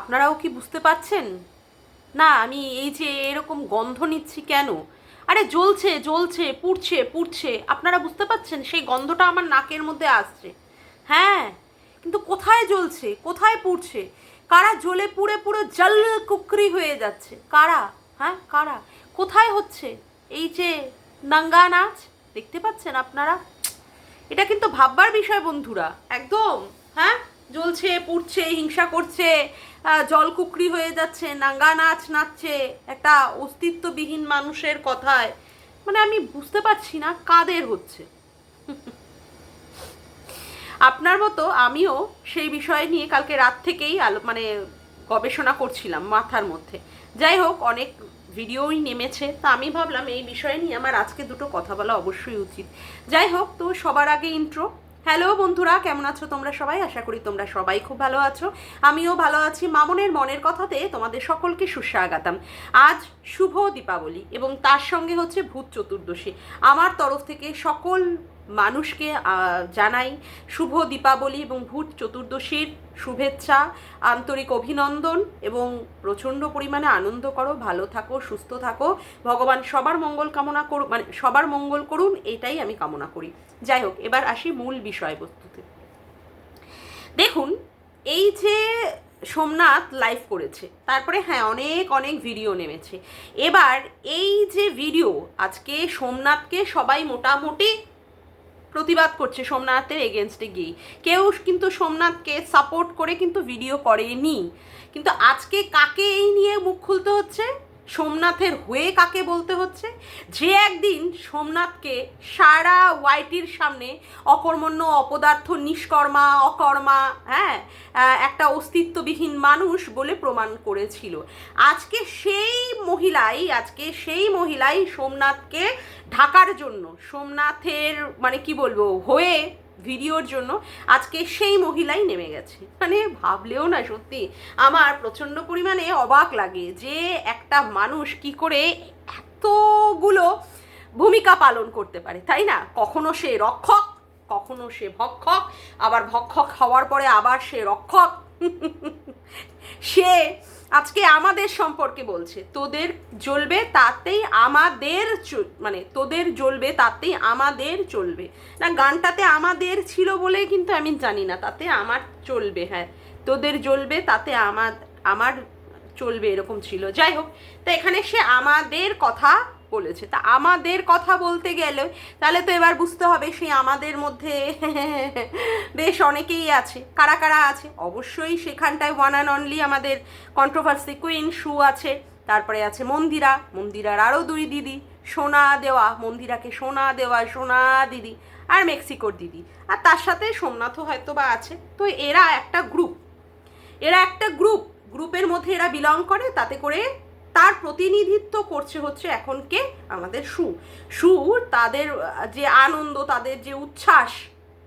আপনারাও কি বুঝতে পারছেন? না, আমি এই যে এরকম গন্ধ নিচ্ছি কেন? আরে জ্বলছে জ্বলছে, পুড়ছে পুড়ছে। আপনারা বুঝতে পারছেন? সেই গন্ধটা আমার নাকের মধ্যে আসছে। হ্যাঁ কিন্তু কোথায় জ্বলছে? কোথায় পুড়ছে? কারা জ্বলে পুড়ে পুরো জল কুকরি হয়ে যাচ্ছে? কারা? হ্যাঁ কারা? কোথায় হচ্ছে? এই যে নাঙ্গা নাচ, দেখতে পাচ্ছেন আপনারা? এটা কিন্তু ভাববার বিষয় বন্ধুরা, একদম। হ্যাঁ জ্বলছে, পুড়ছে, হিংসা করছে। জলকুকরি হয়ে যাচ্ছে, নাঙ্গা নাচ নাচছে, একটা অস্তিত্ববিহীন মানুষের কথায়। মানে আমি বুঝতে পারছি না কাদের হচ্ছে। আপনার মতো আমিও সেই বিষয় নিয়ে কালকে রাত থেকেই আলো মানে গবেষণা করছিলাম মাথার মধ্যে। যাই হোক, অনেক ভিডিওই নেমেছে, তা আমি ভাবলাম এই বিষয় নিয়ে আমার আজকে দুটো কথা বলা অবশ্যই উচিত। যাই হোক, তো সবার আগে ইন্ট্রো হ্যালো বন্ধুরা, কেমন আছো তোমরা সবাই? আশা করি তোমরা সবাই খুব ভালো আছো। আমিও ভালো আছি। মামনের মনের কথাতে তোমাদের সকলকে সুস্বাগতম। আজ শুভ দীপাবলি এবং তার সঙ্গে হচ্ছে ভূত চতুর্দশী। আমার তরফ থেকে সকল মানুষকে জানাই শুভ দীপাবলি এবং ভূত চতুর্দশীর শুভেচ্ছা, আন্তরিক অভিনন্দন এবং প্রচণ্ড পরিমাণে আনন্দ করো, ভালো থাকো, সুস্থ থাকো। ভগবান সবার মঙ্গল কামনা করুন মানে সবার মঙ্গল করুন, এটাই আমি কামনা করি। যাই হোক, এবার আসি মূল বিষয়বস্তুতে। দেখুন, এই যে সোমনাথ লাইভ করেছে, তারপরে হ্যাঁ অনেক অনেক ভিডিও নেমেছে। এবার এই যে ভিডিও আজকে সোমনাথকে সবাই মোটামুটি প্রতিবাদ করছে সোমনাথের এগেনস্টে গিয়ে কেউ কিন্তু সোমনাথকে সাপোর্ট করে কিন্তু ভিডিও করেনি। কিন্তু আজকে কাকে এই নিয়ে মুখ খুলতে হচ্ছে? সোমনাথের হয়ে কাকে বলতে হচ্ছে? যে একদিন সোমনাথকে সারা ওয়াইটির সামনে অকর্মণ্য, অপদার্থ, নিষ্কর্মা, অকর্মা হ্যাঁ একটা অস্তিত্ববিহীন মানুষ বলে প্রমাণ করেছিল। আজকে সেই মহিলাই, আজকে সেই মহিলাই সোমনাথকে ঢাকার জন্য, সোমনাথের মানে কি বলব, হয়ে ভিডিওর জন্য আজকে সেই মহিলাই নেমে গেছে। মানে ভাবলেও না সত্যি, আমার প্রচণ্ড পরিমাণে অবাক লাগে যে একটা মানুষ কি করে এতগুলো ভূমিকা পালন করতে পারে, তাই না? কখনো সে রক্ষক, কখনো সে ভক্ষক, আবার ভক্ষক হওয়ার পরে আবার সে রক্ষক। সে আজকে আমাদের সম্পর্কে বলছে, তোদের জ্বলবে, তাতেই আমাদের মানে তোদের জ্বলবে, তাতেই আমাদের চলবে। না, গানটাতে আমাদের ছিল বলে কিন্তু আমি জানি না, তাতে আমার চলবে হ্যাঁ। তোদের জ্বলবে, তাতে আমার আমার চলবে এরকম ছিল। যাই হোক, তা এখানে সে আমাদের কথা বলেছে। তা আমাদের কথা বলতে গেলে, তাহলে তো এবার বুঝতে হবে সেই আমাদের মধ্যে বেশ অনেকেই আছে। কারা কারা আছে? অবশ্যই সেখানটায় ওয়ান অ্যান্ড অনলি আমাদের কন্ট্রোভার্সি কুইন শু আছে, তারপরে আছে মন্দিরা, মন্দিরার আরও দুই দিদি, সোনা দেওয়া, মন্দিরাকে সোনা দেওয়া, সোনা দিদি আর মেক্সিকোর দিদি। আর তার সাথে সোমনাথও হয়তো বা আছে। তো এরা একটা গ্রুপ এরা একটা গ্রুপ গ্রুপের মধ্যে এরা বিলং করে, তাতে করে তার প্রতিনিধিত্ব করছে হচ্ছে এখন কে আমাদের সু। সু তাদের যে আনন্দ, তাদের যে উচ্ছ্বাস,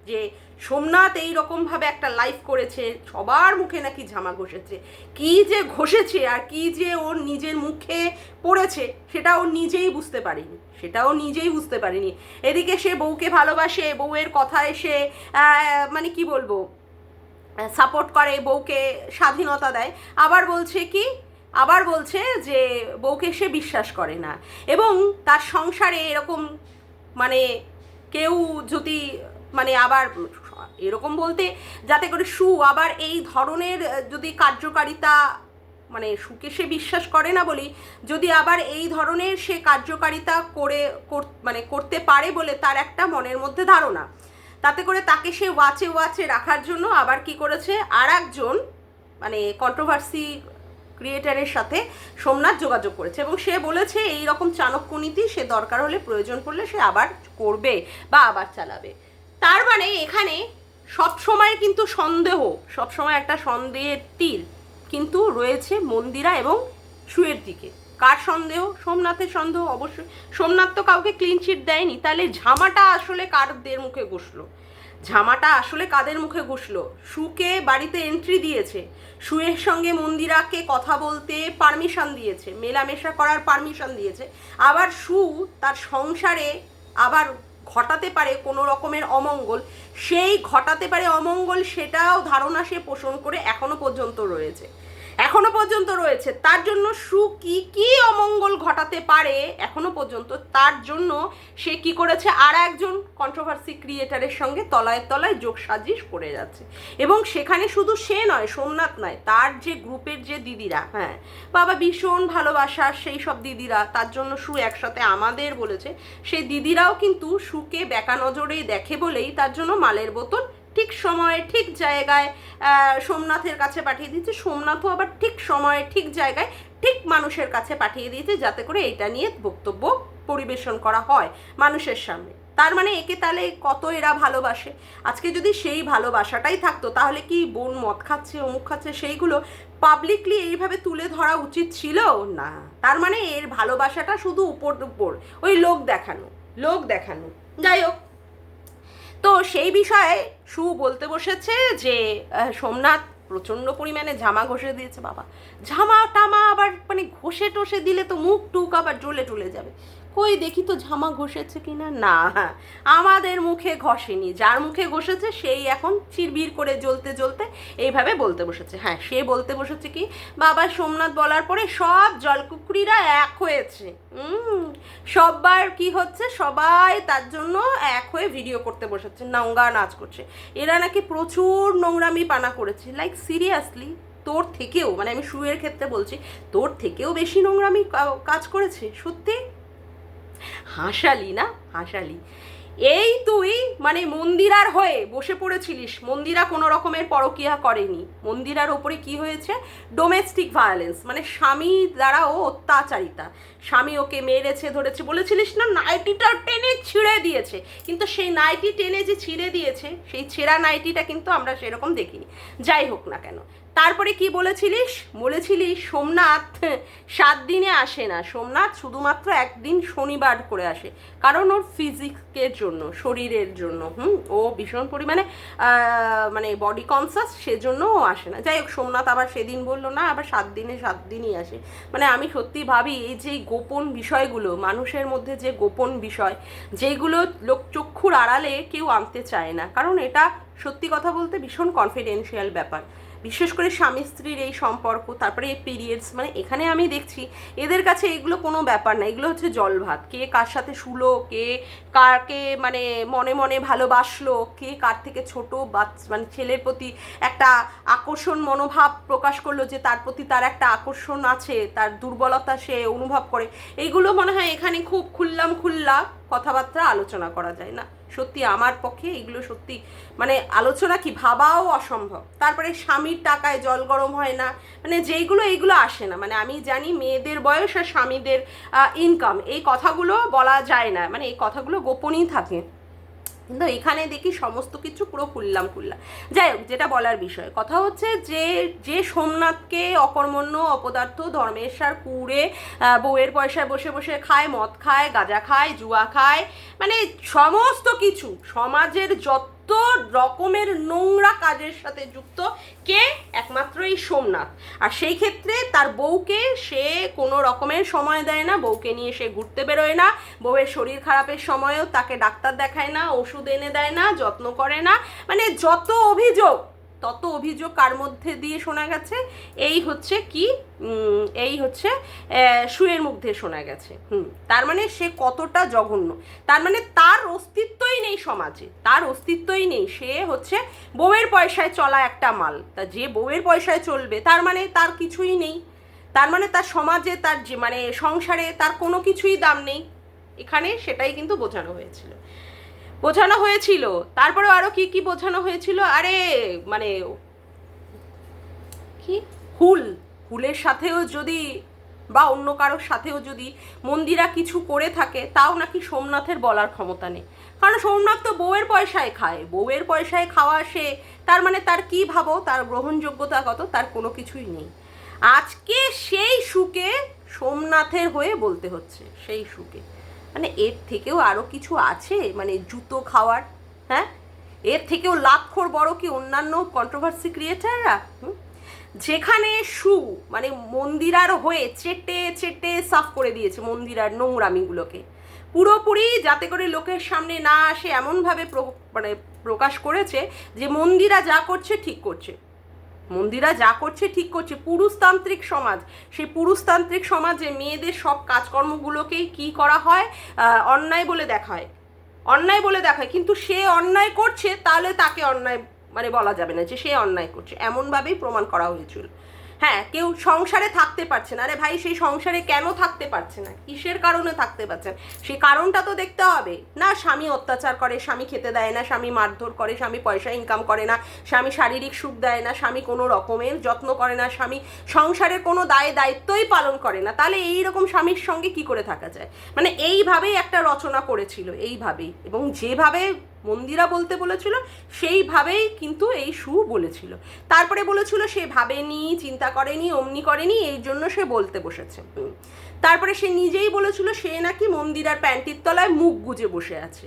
যে সোমনাথ এই রকমভাবে একটা লাইফ করেছে, সবার মুখে নাকি ঝামা ঘষেছে। কি যে ঘষেছে আর কি যে ওর নিজের মুখে পড়েছে, সেটা ও নিজেই বুঝতে পারেনি। সেটাও নিজেই বুঝতে পারেনি। এদিকে সে বউকে ভালোবাসে, বউয়ের কথায় সে মানে কি বলব সাপোর্ট করে, বউকে স্বাধীনতা দেয়। আবার বলছে কি আবার বলছে যে বউকে সে বিশ্বাস করে না। এবং তার সংসারে এরকম মানে কেউ যদি মানে আবার এরকম বলতে যাতে করে সু আবার এই ধরনের যদি কার্যকারিতা মানে সুকে সে বিশ্বাস করে না বলি, যদি আবার এই ধরনের সে কার্যকারিতা করে মানে করতে পারে বলে তার একটা মনের মধ্যে ধারণা, তাতে করে তাকে সে ওয়াচে ওয়াচে রাখার জন্য আবার কি করেছে? আর একজন মানে কন্ট্রোভার্সি ক্রিয়েটারের সাথে সোমনাথ যোগাযোগ করেছে এবং সে বলেছে, এই রকম চাণক্য নীতি সে দরকার হলে প্রয়োজন পড়লে সে আবার করবে বা আবার চালাবে। তার মানে এখানে সব সময় কিন্তু সন্দেহ সব সময় একটা সন্দেহের তীর কিন্তু রয়েছে মন্দিরা এবং সুয়ের দিকে। কার সন্দেহ? সোমনাথের সন্দেহ অবশ্যই। সোমনাথ তো কাউকে ক্লিন চিট দেয়নি, তাহলে ঝামাটা আসলে কারদের মুখে ঘুষলো? ঝামাটা আসলে কাদের মুখে ঘুষল? সুকে বাড়িতে এন্ট্রি দিয়েছে। সুয়ের সঙ্গে মন্দিরাকে কথা বলতে পারমিশন দিয়েছে। মেলামেশা করার পারমিশন দিয়েছে। আবার সু তার সংসারে আবার ঘটাতে পারে কোনো রকমের অমঙ্গল। সেই ঘটাতে পারে অমঙ্গল সেটাও ধারণা সে পোষণ করে এখনও পর্যন্ত রয়েছে। এখনও পর্যন্ত রয়েছে। তার জন্য সু কি কি অমঙ্গল ঘটাতে পারে এখনও পর্যন্ত, তার জন্য সে কি করেছে? আর একজন কন্ট্রোভার্সি ক্রিয়েটারের সঙ্গে তলায় তলায় যোগ সাজিশ করে যাচ্ছে। এবং সেখানে শুধু সে নয়, সোমনাথ নয়, তার যে গ্রুপের যে দিদিরা হ্যাঁ বাবা ভীষণ ভালোবাসার সেই সব দিদিরা, তার জন্য সু একসাথে আমাদের বলেছে। সেই দিদিরাও কিন্তু সুকে বেকা নজরেই দেখে বলেই তার জন্য মালের বোতল ঠিক সময়ে, ঠিক জায়গায় সোমনাথের কাছে পাঠিয়ে দিয়েছে। সোমনাথও আবার ঠিক সময়ে, ঠিক জায়গায়, ঠিক মানুষের কাছে পাঠিয়ে দিয়েছে যাতে করে এটা নিয়ে বক্তব্য পরিবেশন করা হয় মানুষের সামনে। তার মানে একে তাহলে কত এরা ভালোবাসে? আজকে যদি সেই ভালোবাসাটাই থাকতো, তাহলে কি বোন মদ খাচ্ছে, অমুক খাচ্ছে, সেইগুলো পাবলিকলি এইভাবে তুলে ধরা উচিত ছিল? না। তার মানে এর ভালোবাসাটা শুধু উপর উপর, ওই লোক দেখানো লোক দেখানো। যাই হোক তো সেই বিষয়ে সু বলতে বসেছে যে সোমনাথ প্রচণ্ড পরিমাণে জামা ঘষে দিয়েছে, বাবা। জামা টামা আবার মানে ঘষে টষে দিলে তো মুখ টুক আবার জ্বলে টুলে যাবে। কই দেখি তো ঝামা ঘষেছে কিনা? না, আমাদের মুখে ঘষেনি। যার মুখে ঘষেছে, সেই এখন চিরবির করে জ্বলতে জ্বলতে এইভাবে বলতে বসেছে। হ্যাঁ সে বলতে বসেছে কি, বাবা সোমনাথ বলার পরে সব জলকুকুরিরা এক হয়েছে। সববার কি হচ্ছে, সবাই তার জন্য এক হয়ে ভিডিও করতে বসেছে নোংরা নাচ করছে। এরা নাকি প্রচুর নোংরামি পানা করেছে। লাইক সিরিয়াসলি তোর থেকেও মানে আমি শুয়ের ক্ষেত্রে বলছি, তোর থেকেও বেশি নোংরামি কাজ করেছে? সত্যি? হাসালি না? হাসালি। এই তুই মানে মন্দিরার হয়ে বসে পড়েছিলিস, মন্দিরা কোনো রকমের পরকিয়া করেনি। মন্দিরার ওপরে কি হয়েছে? ডোমেস্টিক ভায়োলেন্স মানে স্বামী দ্বারা ও অত্যাচারিতা। স্বামী ওকে মেরেছে, ধরেছে, বলেছিলিস না, নাইটিটা টেনে ছিঁড়ে দিয়েছে। কিন্তু সেই নাইটি টেনে যে ছিঁড়ে দিয়েছে, সেই ছেঁড়া নাইটিটা কিন্তু আমরা সেরকম দেখিনি। যাই হোক না কেন। তারপরে কি বলেছিলিস? বলেছিলিস, সোমনাথ, সাত দিনে আসে না। সোমনাথ শুধুমাত্র একদিন শনিবার করে আসে। কারণ ওর ফিজিক্সের জন্য, শরীরের জন্য, হুম? ও ভীষণ পরিমাণে মানে বডি কনসাস সেজন্য ও আসে না। যাই হোক, সোমনাথ আবার সেদিন বলল, না, আবার সাত দিনে, সাত দিনই আসে। মানে আমি সত্যি ভাবি, এই যে গোপন বিষয়গুলো, মানুষের মধ্যে যে গোপন বিষয়, যেগুলো লোক চক্ষুর আড়ালে কেউ আনতে চায় না। কারণ এটা সত্যি কথা বলতে ভীষণ কনফিডেন্সিয়াল ব্যাপার। বিশেষ করে স্বামী স্ত্রীর এই সম্পর্ক, তারপরে এই পিরিয়ডস মানে এখানে আমি দেখছি এদের কাছে এগুলো কোনো ব্যাপার না, এগুলো হচ্ছে জল ভাত। কে কার সাথে শুলো, কে কাকে মানে মনে মনে ভালোবাসলো, কে কার থেকে ছোট বাচ্চা মানে ছেলের প্রতি একটা আকর্ষণ মনোভাব প্রকাশ করল যে তার প্রতি তার একটা আকর্ষণ আছে, তার দুর্বলতা সে অনুভব করে। এইগুলো মনে হয় এখানে খুব খুললাম খুল্লা কথাবার্তা আলোচনা করা যায় না। সত্যি আমার পক্ষে এগুলো সত্যি মানে আলোচনা কি, ভাবাও অসম্ভব। তারপরে স্বামীর টাকায় জল গরম হয় না মানে যেইগুলো এইগুলো আসে না। মানে আমি জানি মেয়েদের বয়স আর স্বামীদের ইনকাম এই কথাগুলো বলা যায় না। মানে এই কথাগুলো গোপনই থাকে। কিন্তু এখানে দেখি সমস্ত কিছু পুরো খুললাম খুললাম যাই হোক, যেটা বলার বিষয়, কথা হচ্ছে যে যে সোমনাথকে অকর্মণ্য অপদার্থ ধর্মেশ্বর কুড়ে বউয়ের পয়সায় বসে বসে খায়, মদ খায়, গাঁজা খায়, জুয়া খায় মানে সমস্ত কিছু সমাজের যত রকমের নোংরা কাজের সাথে যুক্ত কে? একমাত্র এই সোমনাথ। আর সেই ক্ষেত্রে তার বউকে সে কোনো রকমের সময় দেয় না, বউকে নিয়ে সে ঘুরতে বেরোয় না, বউয়ের শরীর খারাপের সময়ও তাকে ডাক্তার দেখায় না, ওষুধ এনে দেয় না, যত্ন করে না। মানে যত অভিযোগ তত অভিযোগ কার মধ্যে দিয়ে শোনা গেছে? এই হচ্ছে কি? এই হচ্ছে সুয়ের মুখ দিয়ে শোনা গেছে। হুম, তার মানে সে কতটা জঘন্য। তার মানে তার অস্তিত্বই নেই সমাজে। তার অস্তিত্বই নেই। সে হচ্ছে বউয়ের পয়সায় চলা একটা মাল। তা যে বউয়ের পয়সায় চলবে, তার মানে তার কিছুই নেই। তার মানে তার সমাজে তার যে মানে সংসারে তার কোনো কিছুই দাম নেই। এখানে সেটাই কিন্তু বোঝানো হয়েছিল। বোঝানো হয়েছিল। তারপরে আরও কি কি বোঝানো হয়েছিল? আরে মানে কি? হুল। হুলের সাথেও যদি, বা অন্য কারোর সাথেও যদি মন্দিরা কিছু করে থাকে, তাও নাকি সোমনাথের বলার ক্ষমতা নেই। কারণ সোমনাথ তো বউয়ের পয়সায় খায়। বউয়ের পয়সায় খাওয়া সে, তার মানে তার কি ভাবো? তার গ্রহণযোগ্যতা কত? তার কোনো কিছুই নেই। আজকে সেই সুকে সোমনাথের হয়ে বলতে হচ্ছে, সেই সুকে মানে এর থেকেও আরও কিছু আছে? মানে জুতো খাওয়ার হ্যাঁ? এর থেকেও লাখর বড় কি অন্যান্য কন্ট্রোভার্সি ক্রিয়েটাররা যেখানে সু মানে মন্দিরার হয়ে চেটে চেটে সাফ করে দিয়েছে মন্দিরার নোংরামিগুলোকে। পুরোপুরি যাতে করে লোকের সামনে না আসে এমনভাবে মানে প্রকাশ করেছে যে মন্দিরা যা করছে ঠিক করছে। মন্দিরা যা করছে, ঠিক করছে। পুরুষতান্ত্রিক সমাজ। সেই পুরুষতান্ত্রিক সমাজে মেয়েদের সব কাজকর্মগুলোকেই কি করা হয়? অন্যায় বলে দেখায় অন্যায় বলে দেখায় কিন্তু সে অন্যায় করছে, তাহলে তাকে অন্যায় মানে বলা যাবে না যে সে অন্যায় করছে। এমনভাবেই প্রমাণ করা হয়েছিল। হ্যাঁ কেউ সংসারে থাকতে পারছে না। আরে ভাই, সেই সংসারে কেন থাকতে পারছে না? কিসের কারণে থাকতে পারছে? না সেই কারণটা তো দেখতে হবে। না, স্বামী অত্যাচার করে, স্বামী খেতে দেয় না, স্বামী মারধর করে, স্বামী পয়সা ইনকাম করে না, স্বামী শারীরিক সুখ দেয় না, স্বামী কোনো রকমের যত্ন করে না, স্বামী সংসারের কোনো দায় দায়িত্বই পালন করে না। তাহলে এই রকম স্বামীর সঙ্গে কি করে থাকা যায়? মানে এইভাবেই একটা রচনা করেছিল, এইভাবেই। এবং যেভাবে মন্দিরা বলতে বলেছিল, সেইভাবেই কিন্তু এই সু বলেছিল। তারপরে বলেছিল, সে ভাবেনি, চিন্তা করেনি, অমনি করেনি, এই জন্য সে বলতে বসেছে। তারপরে সে নিজেই বলেছিল, সে নাকি মন্দিরার প্যান্টির তলায় মুখ গুজে বসে আছে।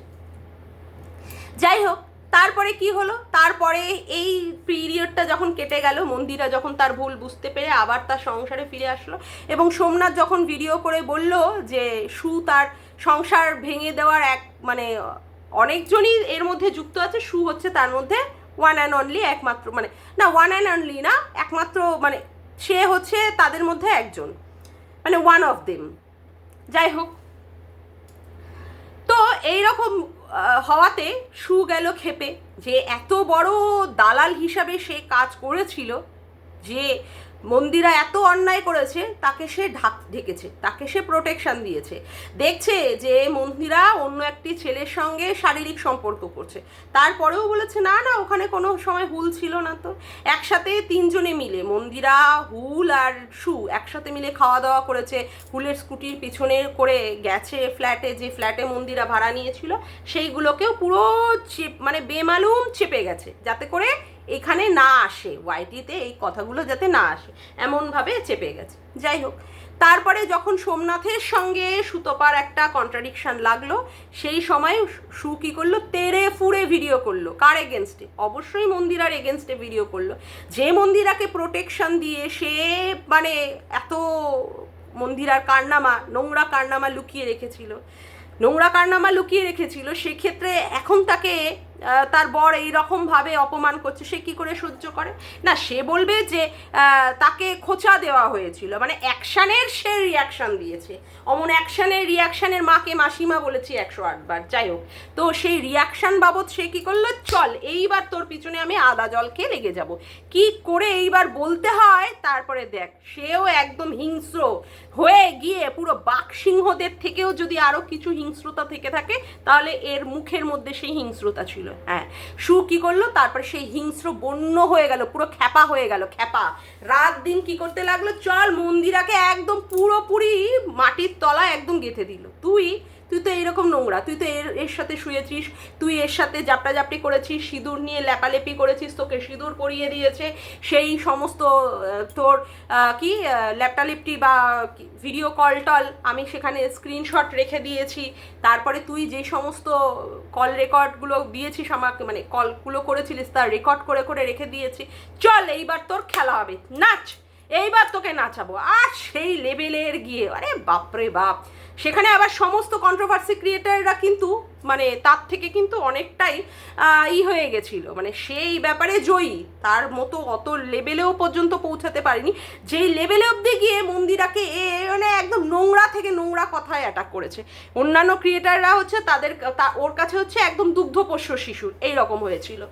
যাই হোক, তারপরে কি হলো? তারপরে এই পিরিয়ডটা যখন কেটে গেল, মন্দিরা যখন তার ভুল বুঝতে পেরে আবার তার সংসারে ফিরে আসলো এবং সোমনাথ যখন ভিডিও করে বলল যে সু তার সংসার ভেঙে দেওয়ার এক মানে অনেকজনই এর মধ্যে যুক্ত আছে সু হচ্ছে তার মধ্যে ওয়ান অ্যান্ড অনলি একমাত্র মানে না ওয়ান অ্যান্ড অনলি না একমাত্র মানে সে হচ্ছে তাদের মধ্যে একজন মানে ওয়ান অফ দেম যাই হোক। তো এইরকম আহ, হওয়াতে সু গেল খেপে যে এত বড় দালাল হিসাবে সে কাজ করেছিল যে মন্দিরা এত অন্যায় করেছে, তাকে সে ঢাক ঢেকেছে, তাকে সে প্রোটেকশন দিয়েছে। দেখছে যে মন্দিরা অন্য একটি ছেলের সঙ্গে শারীরিক সম্পর্ক করছে। তারপরেও বলেছে, না না, ওখানে কোনো সময় হুল ছিল না তো। একসাথে তিনজনে মিলে মন্দিরা হুল আর সু একসাথে মিলে খাওয়া দাওয়া করেছে। হুলের স্কুটির পিছনে করে গেছে ফ্ল্যাটে যে ফ্ল্যাটে মন্দিরা ভাড়া নিয়েছিল, সেইগুলোকেও পুরো চেপ মানে বেমালুম চেপে গেছে। যাতে করে এখানে না আসে ওয়াইটিতে এই কথাগুলো যাতে না আসে, এমনভাবে চেপে গেছে। যাই হোক, তারপরে যখন সোমনাথের সঙ্গে সুতপার একটা কন্ট্রাডিকশন লাগল, সেই সময় সু কী করল? তেরে ফুড়ে ভিডিও করল। কার এগেনস্টে অবশ্যই মন্দিরার এগেনস্টে ভিডিও করল। যে মন্দিরাকে প্রোটেকশন দিয়ে সে মানে এত মন্দিরার কারনামা, নোংরা কারনামা লুকিয়ে রেখেছিল। নোংরা কারনামা লুকিয়ে রেখেছিল, সেক্ষেত্রে এখন তাকে তার বর এই রকম ভাবে অপমান করছে, সে কি করে সহ্য করে? না, সে বলবে যে তাকে খোঁচা দেওয়া হয়েছিল। মানে অ্যাকশানের সে রিয়াকশান দিয়েছে। অমন অ্যাকশানের রিয়াকশানের মাকে মাসিমা বলেছি একশো আটবার যাই হোক, তো সেই রিয়াকশান বাবদ সে কি করল? চল, এইবার তোর পিছনে আমি আদা জল খেয়ে লেগে যাব। কি করে এইবার বলতে হয়? তারপরে দেখ, সেও একদম হিংস্র হয়ে গিয়ে পুরো বাঘ সিংহদের থেকেও যদি আরও কিছু হিংস্রতা থেকে থাকে, তাহলে এর মুখের মধ্যে সেই হিংস্রতা ছিল। হ্যাঁ সু কি করল? তারপর সেই হিংস্র বন্য হয়ে গেল, পুরো খ্যাপা হয়ে গেল, খ্যাপা। রাত দিন কি করতে লাগল? চল মন্দিরাকে একদম পুরোপুরি মাটির তলা একদম গেঁথে দিল। তুই তুই তো এরকম নোংরা, তুই তো এর এর সাথে শুয়েছিস, তুই এর সাথে জাপটা জাপটি করেছিস, সিঁদুর নিয়ে লেপালেপি করেছিস, তোকে সিঁদুর পরিয়ে দিয়েছে, সেই সমস্ত তোর কি ল্যাপটালিপটি বা ভিডিও কল টল আমি সেখানে স্ক্রিনশট রেখে দিয়েছি, তারপরে তুই যে সমস্ত কল রেকর্ডগুলো দিয়েছিস আমাকে মানে কলগুলো করেছিলিস তার রেকর্ড করে করে রেখে দিয়েছি, চল এইবার তোর খেলা হবে, নাচ, এইবার তোকে নাচাবো, আর সেই লেভেলের গিয়ে, আরে বাপরে বাপ সেখানে আবার সমস্ত কন্ট্রোভার্সি ক্রিয়েটাররা কিন্তু মানে তার থেকে কিন্তু অনেকটাই ই হয়ে গেছিল। মানে সেই ব্যাপারে জয়ী। তার মতো অত লেভেলেও পর্যন্ত পৌঁছাতে পারেনি। যেই লেভেলে অবধি গিয়ে মন্দিরাকে এ মানে একদম নোংরা থেকে নোংরা কথায় অ্যাটাক করেছে। অন্যান্য ক্রিয়েটাররা হচ্ছে তাদের ওর কাছে হচ্ছে একদম দুগ্ধপোষ্য শিশুর। এই রকম হয়েছিল।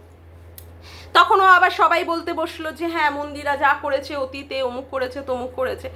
তখনও আবার সবাই বলতে বসল যে হ্যাঁ মন্দিরা যা করেছে অতীতে, অমুক করেছে, তমুক করেছে।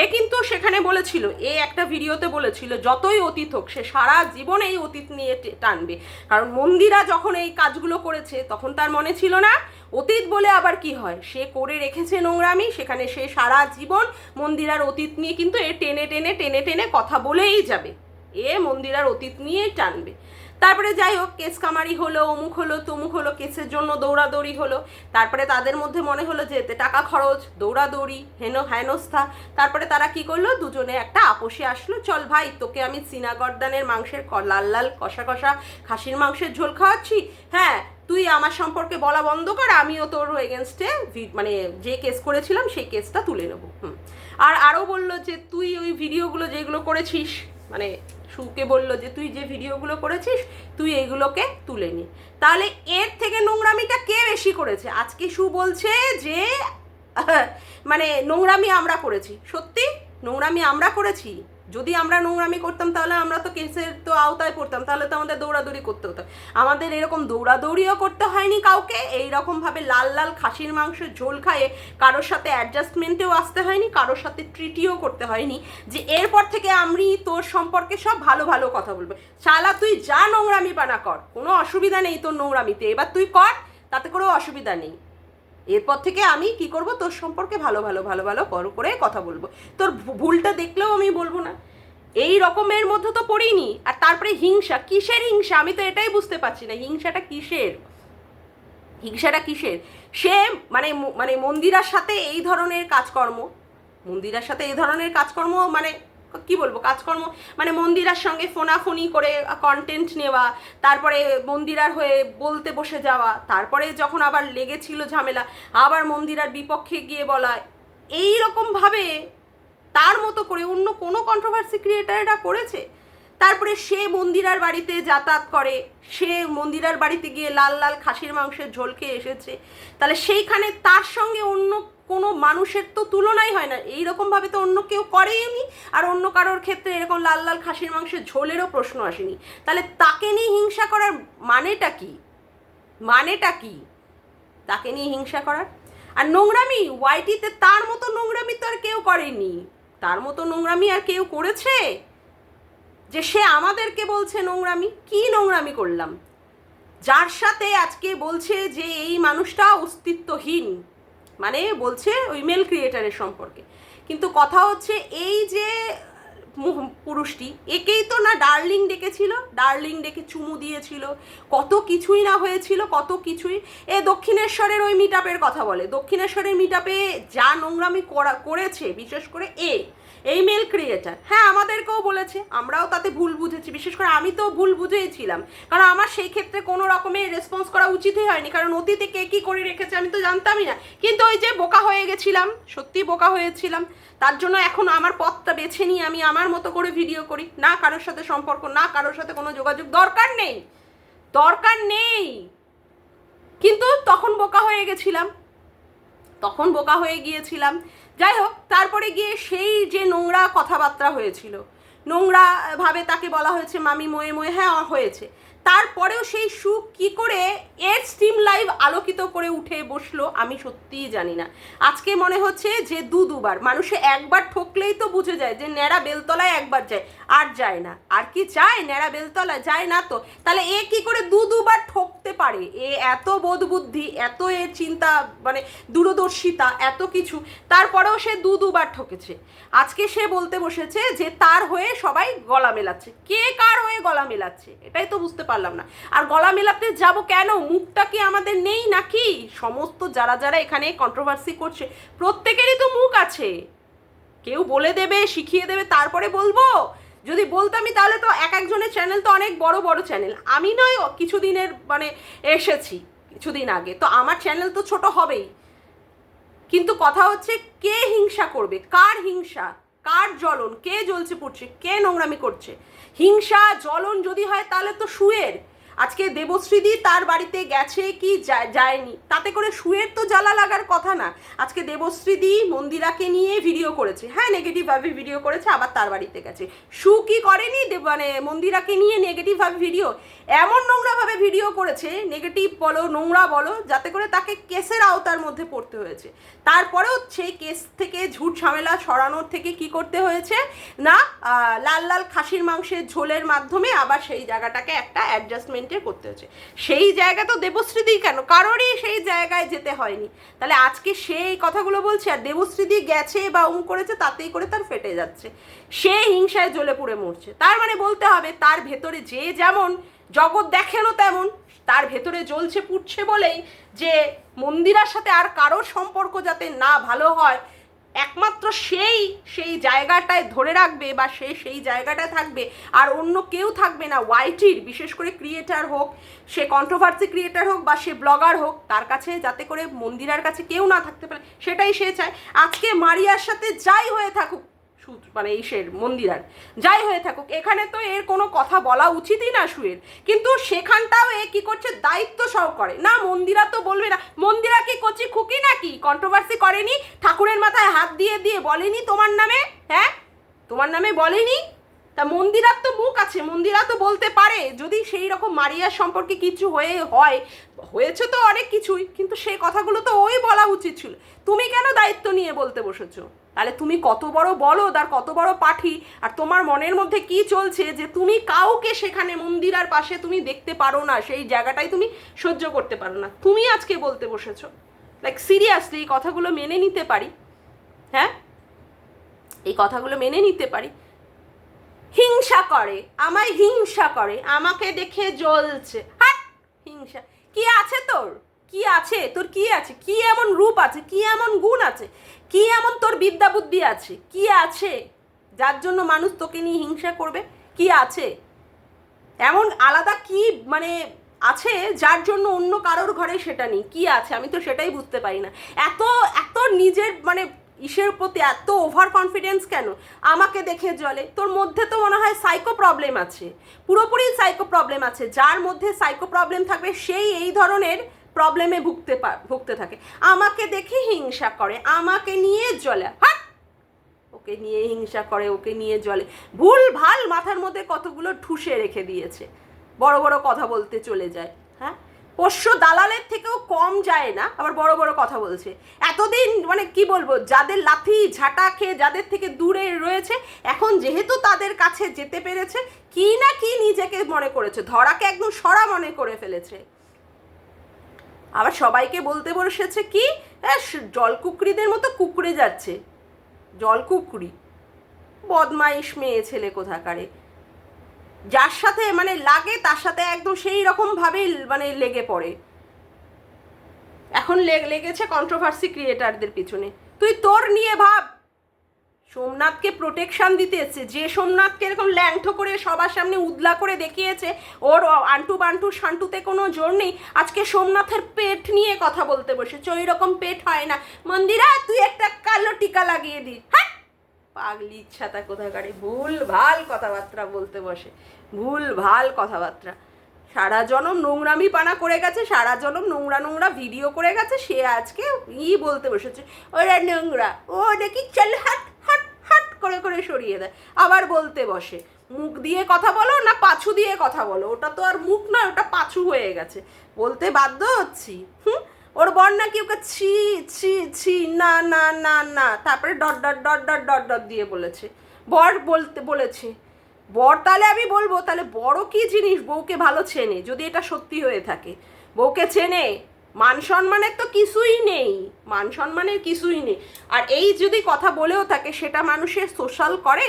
এ কিন্তু সেখানে বলেছিল, এ একটা ভিডিওতে বলেছিল, যতই অতীত হোক, সে সারা জীবন এই অতীত নিয়ে টানবে। কারণ মন্দিরা যখন এই কাজগুলো করেছে, তখন তার মনে ছিল না, অতীত বলে আবার কি হয়? সে করে রেখেছে নোংরামি, সেখানে সে সারা জীবন মন্দিরার অতীত নিয়ে কিন্তু এ টেনে টেনে টেনে টেনে কথা বলেই যাবে। এ মন্দিরার অতীত নিয়েই টানবে। তারপরে যাই হোক, কেস কামারি হলো, অমুক হলো, তমুক হলো, কেসের জন্য দৌড়াদৌড়ি হলো। তারপরে তাদের মধ্যে মনে হলো যে এতে টাকা খরচ, দৌড়াদৌড়ি, হেন হেনস্থা। তারপরে তারা কি করল? দুজনে একটা আপোষে আসলো, চল ভাই, তোকে আমি সিনাগর্দানের মাংসের লাল লাল কষা কষা খাসির মাংসের ঝোল খাওয়াচ্ছি। হ্যাঁ তুই আমার সম্পর্কে বলা বন্ধ কর, আমিও তোর এগেনস্টে মানে যে কেস করেছিলাম, সেই কেসটা তুলে নেব। হুম। আর আরও বলল যে, তুই ওই ভিডিওগুলো যেগুলো করেছিস মানে সুকে বলল যে, তুই যে ভিডিওগুলো করেছিস, তুই এগুলোকে তুলে নি। তাহলে এর থেকে নোংরামিটা কে বেশি করেছে? আজকে সু বলছে যে মানে নোংরামি আমরা করেছি। সত্যি? নোংরামি আমরা করেছি? যদি আমরা নোংরামি করতাম তাহলে আমরা তো কেসের তো আওতায় পড়তাম, তাহলে তো আমাদের দৌড়াদৌড়ি করতে হতো। আমাদের এরকম দৌড়াদৌড়িও করতে হয়নি কাউকে এই রকম ভাবে লাল লাল খাসির মাংস, ঝোল খাইয়ে কারোর সাথে অ্যাডজাস্টমেন্টেও আসতে হয়নি, কারোর সাথে ট্রিটিও করতে হয়নি, যে এরপর থেকে আমি তোর সম্পর্কে সব ভালো ভালো কথা বলব। শালা, তুই যা নোংরামি পানা কর, কোনো অসুবিধা নেই তোর নোংরামিতে, এবার তুই কর, তাতে কোনো অসুবিধা নেই। এরপর থেকে আমি কি করব? তোর সম্পর্কে ভালো ভালো ভালো ভালো, বড় করে কথা বলব। তোর ভুলটা দেখলেও আমি বলব না। এই রকমের মধ্যে তো পড়িনি। আর তারপরে হিংসা, কিসের হিংসা? আমি তো এটাই বুঝতে পারছি না। হিংসাটা কিসের? হিংসাটা কিসের? সে মানে মানে মন্দিরার সাথে এই ধরনের কাজকর্ম, মন্দিরার সাথে এই ধরনের কাজকর্ম মানে কি বলব, কাজকর্ম মানে মন্দিরার সঙ্গে ফোনাফোনি করে কন্টেন্ট নেওয়া, তারপরে মন্দিরার হয়ে বলতে বসে যাওয়া, তারপরে যখন আবার লেগেছিল ঝামেলা, আবার মন্দিরার বিপক্ষে গিয়ে বলা এই রকমভাবে তার মতো করে অন্য কোনো কন্ট্রোভার্সি ক্রিয়েটার এটা করেছে? তারপরে সে মন্দিরার বাড়িতে যাতায়াত করে, সে মন্দিরার বাড়িতে গিয়ে লাল লাল খাসির মাংসের ঝোল খেয়ে এসেছে। তাহলে সেইখানে তার সঙ্গে অন্য কোনো মানুষের তো তুলনাই হয় না। এইরকমভাবে তো অন্য কেউ করেইনি আর অন্য কারোর ক্ষেত্রে এরকম লাল লাল খাসির মাংসের ঝোলেরও প্রশ্ন আসেনি। তাহলে তাকে নিয়ে হিংসা করার মানেটা কি? মানেটা কি? তাকে নিয়ে হিংসা করার? আর নোংরামি? ওয়াইটিতে তার মতো নোংরামি তো আর কেউ করেনি। তার মতো নোংরামি আর কেউ করেছে? যে সে আমাদেরকে বলছে নোংরামি, কি নোংরামি করলাম? যার সাথে আজকে বলছে যে এই মানুষটা অস্তিত্বহীন মানে বলছে ওই মেল ক্রিয়েটারের সম্পর্কে। কিন্তু কথা হচ্ছে এই যে পুরুষটি, একেই তো না ডার্লিং ডেকেছিল, ডার্লিং ডেকে চুমু দিয়েছিল, কত কিছুই না হয়েছিল, কত কিছুই। এ দক্ষিণেশ্বরের ওই মিট কথা বলে। দক্ষিণেশ্বরের মিট যা নোংরামি করা, করেছে, বিশেষ করে এ এই মেল ক্রিয়েটার হ্যাঁ আমাদেরকেও বলেছে। আমরাও তাতে ভুল বুঝেছি। বিশেষ করে আমি তো ভুল বুঝেইছিলাম। কারণ আমার সেই ক্ষেত্রে কোনো রকমের রেসপন্স করা উচিতই হয়নি। কারণ অতীতে কে কী করে রেখেছে আমি তো জানতামই না। কিন্তু ওই যে বোকা হয়ে গেছিলাম সত্যি বোকা হয়েছিলাম, তার জন্য এখন আমার পথটা বেছে নিয়ে আমি আমার মতো করে ভিডিও করি। না কারোর সাথে সম্পর্ক, না কারোর সাথে কোনো যোগাযোগ দরকার নেই। দরকার নেই। কিন্তু তখন বোকা হয়ে গেছিলাম। তখন বোকা হয়ে গিয়েছিলাম। যাই হোক তারপরে গিয়ে সেই যে নোংরা কথাবার্তা হয়েছিল, নোংরা ভাবে তাকে বলা হয়েছে, মামি, ময়ে ময়ে হ্যাঁ হয়েছে। তারপরেও সেই সুখ কি করে এর স্ট্রিম লাইভ আলোকিত করে উঠে বসল আমি সত্যিই জানি না। আজকে মনে হচ্ছে যে দু দুবার, মানুষে একবার ঠকলেই তো বুঝে যায় যে ন্যাড়া বেলতলায় একবার যায়, আর যায় না। আর কি যায় ন্যাড়া বেলতলায় যায় না তো। তাহলে এ কি করে দু দুবার ঠকতে পারে? এ এত বোধ বুদ্ধি এত এ চিন্তা মানে দূরদর্শিতা, এত কিছু, তারপরেও সে দু দুবার ঠকেছে। আজকে সে বলতে বসেছে যে তার হয়ে সবাই গলা মেলাচ্ছে। কে কার হয়ে গলা মেলাচ্ছে? এটাই তো বুঝতে পারলাম। না। আর গলা মেলাতে যাব কেন? মুখটা কি আমাদের নেই নাকি? সমস্ত যারা যারা এখানে কন্ট্রোভার্সি করছে, প্রত্যেকেরই তো মুখ আছে। কেউ বলে দেবে, শিখিয়ে দেবে, তারপরে বলব। যদি বলতামই তাহলে তো এক একজনের চ্যানেল তো অনেক বড় বড় চ্যানেল আমি নয়, কিছুদিনের মানে এসেছি কিছুদিন আগে। তো আমার চ্যানেল তো ছোট হবেই। কিন্তু কথা হচ্ছে, কে হিংসা করবে? কার হিংসা? কার জ্বলন? কে জ্বলছে পড়ছে কে নোংরামি করছে? হিংসা, জ্বলন যদি হয় তাহলে তো সুয়ের আজকে দেবশ্রীদি তার বাড়িতে গেছে কি যায়নি। তাতে করে সুয়ের তো জ্বালা লাগার কথা না। আজকে দেবশ্রীদি মন্দিরাকে নিয়ে ভিডিও করেছে। হ্যাঁ নেগেটিভভাবে ভিডিও করেছে, আবার তার বাড়িতে গেছে। সু কি করেনি মানে মন্দিরাকে নিয়ে নেগেটিভভাবে ভিডিও এমন নোংরাভাবে ভিডিও করেছে নেগেটিভ বলো, নোংরা বলো, যাতে করে তাকে কেসের আওতার মধ্যে পড়তে হয়েছে। তারপরেও সেই কেস থেকে ঝুট ঝামেলা সরানোর থেকে কি করতে হয়েছে? না লাল লাল খাসির মাংসের ঝোলের মাধ্যমে আবার সেই জায়গাটাকে একটা অ্যাডজাস্টমেন্টের করতে হয়েছে সেই জায়গা তো দেবশ্রীদি কেন? কারোরই সেই জায়গায় যেতে হয়নি। তাহলে আজকে সেই কথাগুলো বলছে আর দেবশ্রীদি গেছে বা উম করেছে তাতেই করে তার ফেটে যাচ্ছে। সে হিংসায় জ্বলে পুড়ে মরছে। তার মানে বলতে হবে, তার ভেতরে যে যেমন জগৎ দেখেনও তেমন তার ভেতরে জ্বলছে পুড়ছে বলেই যে মন্দিরার সাথে আর কারোর সম্পর্ক যাতে না ভালো হয় একমাত্র সেই সেই জায়গাটায় ধরে রাখবে বা সে সেই জায়গাটায় থাকবে আর অন্য কেউ থাকবে না। ওয়াইটির বিশেষ করে ক্রিয়েটার হোক, সে কন্ট্রোভার্সি ক্রিয়েটার হোক বা সে ব্লগার হোক, তার কাছে যাতে করে মন্দিরার কাছে কেউ না থাকতে পারে, সেটাই সে চায়। আজকে মারিয়ার সাথে যাই হয়ে থাকুক মানে ইসের মন্দিরার। যাই হয়ে থাকুক, এখানে তো এর কোনো কথা বলা উচিতই না সুয়ের কিন্তু সেখানটাও এ কি করছে, দায়িত্ব সহকারে না, মন্দিরা তো বলবে না, মন্দিরা কি কচি খুকি নাকি? কন্ট্রোভার্সি করেনি, ঠাকুরের মাথায় হাত দিয়ে দিয়ে বলেনি তোমার নামে? হ্যাঁ? তোমার নামে বলেনি? তা মন্দিরার তো মুখ আছে, মন্দিরা তো বলতে পারে। যদি সেই রকম মারিয়ার সম্পর্কে কিছু হয়ে, হয়, হয়েছে তো অনেক কিছুই, কিন্তু সেই কথাগুলো তো ওই বলা উচিত ছিল। তুমি কেন দায়িত্ব নিয়ে বলতে বসেছো? তাহলে তুমি কত বড় বলদ আর কত বড় পাঠি? আর তোমার মনের মধ্যে কি চলছে যে তুমি কাউকে সেখানে মন্দির আর পাশে তুমি দেখতে পারো না, সেই জায়গাটাই তুমি সহ্য করতে পারো না। তুমি আজকে বলতে বসেছো। লাইক সিরিয়াসলি এই কথাগুলো মেনে নিতে পারি। হ্যাঁ? এই কথাগুলো মেনে নিতে পারি। হিংসা করে, আমায় হিংসা করে, আমাকে দেখে জ্বলছে। হাট! হিংসা। কি আছে তোর? কি আছে? তোর কি আছে? কি এমন রূপ আছে? কি এমন গুণ আছে? কি এমন তোর বিদ্যা বুদ্ধি আছে? কি আছে? যার জন্য মানুষ তোকে নিয়ে হিংসা করবে? কি আছে? এমন আলাদা কি মানে আছে যার জন্য অন্য কারোর ঘরে সেটা নেই? কি আছে? আমি তো সেটাই বুঝতে পারি না। এত এত নিজের মানে ইসের প্রতি এত ওভার কনফিডেন্স কেন? আমাকে দেখে জলে তোর মধ্যে তো মনে হয় সাইকো প্রবলেম আছে। পুরোপুরি সাইকো প্রবলেম আছে। যার মধ্যে সাইকো প্রবলেম থাকবে, সেই এই ধরনের প্রবলেমে ভুগতে ভুগতে থাকে। আমাকে দেখে হিংসা করে, আমাকে নিয়ে জ্বলে। ওকে নিয়ে হিংসা করে, ওকে নিয়ে জলে ভুল ভালো মাথার মধ্যে কতগুলো ঠুসে রেখে দিয়েছে। বড় বড় কথা বলতে চলে যায় হ্যাঁ? পোষ্য দালালের থেকেও কম যায় না, আবার বড় বড় কথা বলছে। এতদিন মানে কি বলব, যাদের লাথি ঝাঁটা খেয়ে যাদের থেকে দূরে রয়েছে, এখন যেহেতু তাদের কাছে যেতে পেরেছে, কি না কি নিজেকে মনে করেছে। ধরাকে একদম সরা মনে করে ফেলেছে। আবার সবাইকে বলতে বসেছে কি হ্যাঁ জলকুকরিদের মতো কুকুরে যাচ্ছে। জলকুকুরি। বদমাইশ মেয়ে ছেলে কোথাকারে। যার সাথে মানে লাগে, তার সাথে একদম সেই রকমভাবেই মানে লেগে পড়ে। এখন লেগেছে কন্ট্রোভার্সি ক্রিয়েটারদের পিছনে। তুই তোর নিয়ে ভাব। সোমনাথকে প্রোটেকশন দিতে যে সোমনাথকে এরকম ল্যাংঠো করে সবার সামনে উদলা করে দেখিয়েছে, ওর আন্টু বান্টু শান্টুতে কোনো জোর নেই। আজকে সোমনাথের পেট নিয়ে কথা বলতে বসেছে ওই রকম পেট হয় না। মন্দিরা, তুই একটা কালো টিকা লাগিয়ে দি হ্যাঁ পাগলি ইচ্ছাটা কোথাকারে ভুল ভালো কথাবার্তা বলতে বসে। ভুল ভালো কথাবার্তা। সারা জনম নোংরামি পানা করে গেছে, সারা জনম নোংরা নোংরা ভিডিও করে গেছে, সে আজকে ই বলতে বসেছে, ওরা নোংরা, ও দেখি চল হাট করে করে সরিয়ে দেয়। আবার বলতে বসে, মুখ দিয়ে কথা বলো না পাছু দিয়ে কথা বলো? ওটা তো আর মুখ নয়, ওটা পাছু হয়ে গেছে। বলতে বাধ্য হচ্ছি। হুম? ওর বর নাকি ওকে ছি ছি ছি, না না না না, তারপরে dot dot dot dot dot dot দিয়ে বলেছে। বর বলতে, বলেছে, বর তাহলে আমি বলব, তাহলে বড় কি জিনিস? বউকে ভালো চেনে, যদি এটা সত্যি হয়ে থাকে। বউকে চেনে মান সম্মানের তো কিছুই নেই, মান সম্মানের কিছুই নেই। আর এই যদি কথা বলেও থাকে, সেটা মানুষের সোশ্যাল করে,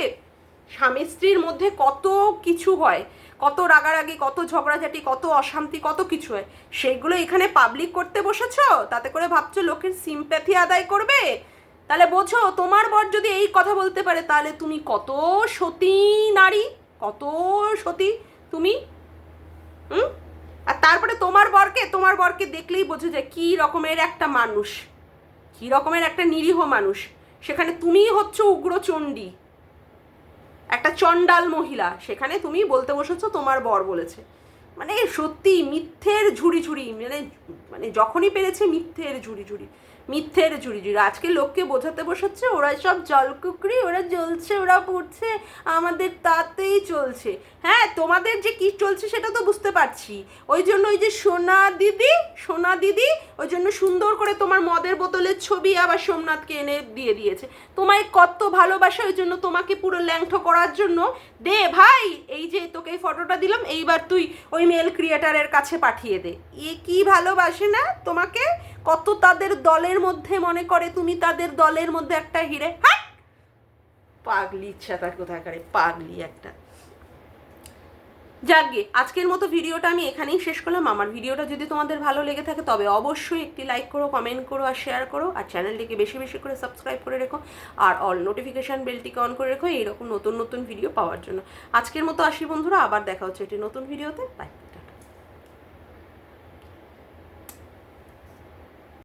স্বামী স্ত্রীর মধ্যে কত কিছু হয়, কত রাগারাগি, কত ঝগড়াঝাটি, কত অশান্তি, কত কিছু হয় সেইগুলো এখানে পাবলিক করতে বসেছ? তাতে করে ভাবছ লোকের সিম্প্যাথি আদায় করবে? তাহলে বোঝো, তোমার বর যদি এই কথা বলতে পারে, তাহলে তুমি কত সতী নারী? কত সতী তুমি? হুম? আর তারপরে তোমার বরকে তোমার বরকে দেখলেই বোঝা যায় কি রকমের একটা মানুষ, কী রকমের একটা নিরীহ মানুষ। সেখানে তুমিই হচ্ছ উগ্রচণ্ডী। একটা চণ্ডাল মহিলা, সেখানে তুমি বলতে বসেছো তোমার বর বলেছে। মানে সত্যি মিথ্যের ঝুড়ি ঝুড়ি মানে মানে যখনই পেরেছে মিথ্যের ঝুড়ি ঝুড়ি। মিথ্যের ঝুড়ি ঝুড়ি আজকে লোককে বোঝাতে বসাচ্ছে ওরা সব জলকুকরি, ওরা জ্বলছে, ওরা পড়ছে, আমাদের তাতেই চলছে। হ্যাঁ তোমাদের যে কি চলছে সেটা তো বুঝতে পারছি। ওই জন্য ওই যে সোনা দিদি সোনা দিদি, ওই জন্য সুন্দর করে তোমার মদের বোতলের ছবি আবার সোমনাথকে এনে দিয়ে দিয়েছে। তোমায় কত ভালোবাসা, ওই জন্য তোমাকে পুরো ল্যাংঠো করার জন্য। দে ভাই, এই যে তোকে এই ফটোটা দিলাম, এইবার তুই ওই মেল ক্রিয়েটারের কাছে পাঠিয়ে দে। এ কি ভালোবাসে না তোমাকে? কত তাদের দলের মধ্যে মনে করে তুমি তাদের দলের মধ্যে একটা হিরে? হ্যাঁ পাগলি ইচ্ছা তার কোথায় কোথাকারে, পাগলি একটা। যাকগে আজকের মতো ভিডিওটা আমি এখানেই শেষ করলাম। আমার ভিডিওটা যদি তোমাদের ভালো লেগে থাকে, তবে অবশ্যই একটি লাইক করো, কমেন্ট করো আর শেয়ার করো। আর চ্যানেলটিকে বেশি বেশি করে সাবস্ক্রাইব করে রেখো। আর অল নোটিফিকেশান বেলটিকে অন করে রেখো, এইরকম নতুন নতুন ভিডিও পাওয়ার জন্য। আজকের মতো আসি বন্ধুরা, আবার দেখা হচ্ছে একটি নতুন ভিডিওতে। বাই